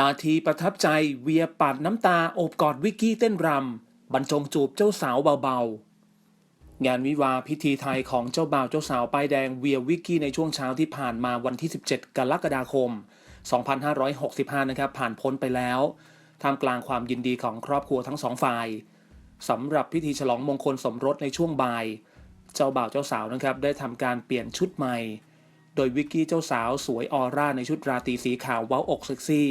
นาทีประทับใจเวียปาดน้ำตาโอบกอดวิกกี้เต้นรำบรรจงจูบเจ้าสาวเบาๆ งานวิวาพิธีไทยของเจ้าบ่าวเจ้าสาวป้ายแดงเวียวิกกี้ในช่วงเช้าที่ผ่านมาวันที่ 17 กรกฎาคม 2565 นะครับ ผ่านพ้นไปแล้วท่ามกลางความยินดีของครอบครัวทั้งสองฝ่ายสำหรับพิธีฉลองมงคลสมรสในช่วงบ่าย เจ้าบ่าวเจ้าสาวนะครับได้ทำการเปลี่ยนชุดใหม่ โดยวิกกี้เจ้าสาวสวยออร่าในชุดราตรีสีขาวเว้าอกเซ็กซี่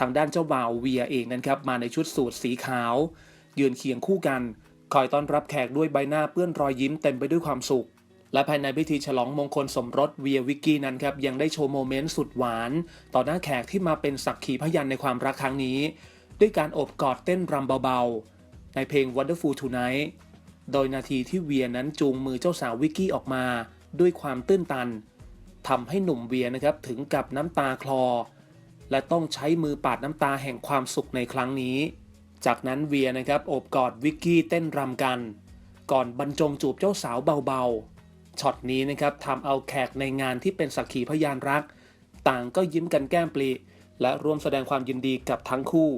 ทางด้านเจ้าบ่าวเวียเองนะครับมาในชุดสูทสีขาว ยืนเคียงคู่กัน คอยต้อนรับแขกด้วยใบหน้าเปื้อนรอยยิ้มเต็มไปด้วยความสุข และภายในพิธีฉลองมงคลสมรสเวียวิกกี้นั้นครับยังได้โชว์โมเมนต์สุดหวาน ต่อหน้าแขกที่มาเป็นสักขีพยานในความรักครั้งนี้ ด้วยการโอบกอดเต้นรำเบาๆ ในเพลง Wonderful Tonight โดยนาทีที่เวียนั้นจูงมือเจ้าสาววิกกี้ออกมา ด้วยความตื้นตันทำให้หนุ่มเวียนะครับถึงกับน้ำตาคลอ และต้องใช้มือปาดน้ำตาแห่งความสุขในครั้งนี้ จากนั้นเวียนะครับโอบกอดวิกกี้เต้นรำกัน ก่อนบรรจงจูบเจ้าสาวเบาๆ ช็อตนี้นะครับทำเอาแขกในงานที่เป็นสักขีพยานรัก ต่างก็ยิ้มกันแก้มปลีและร่วมแสดงความยินดีกับทั้งคู่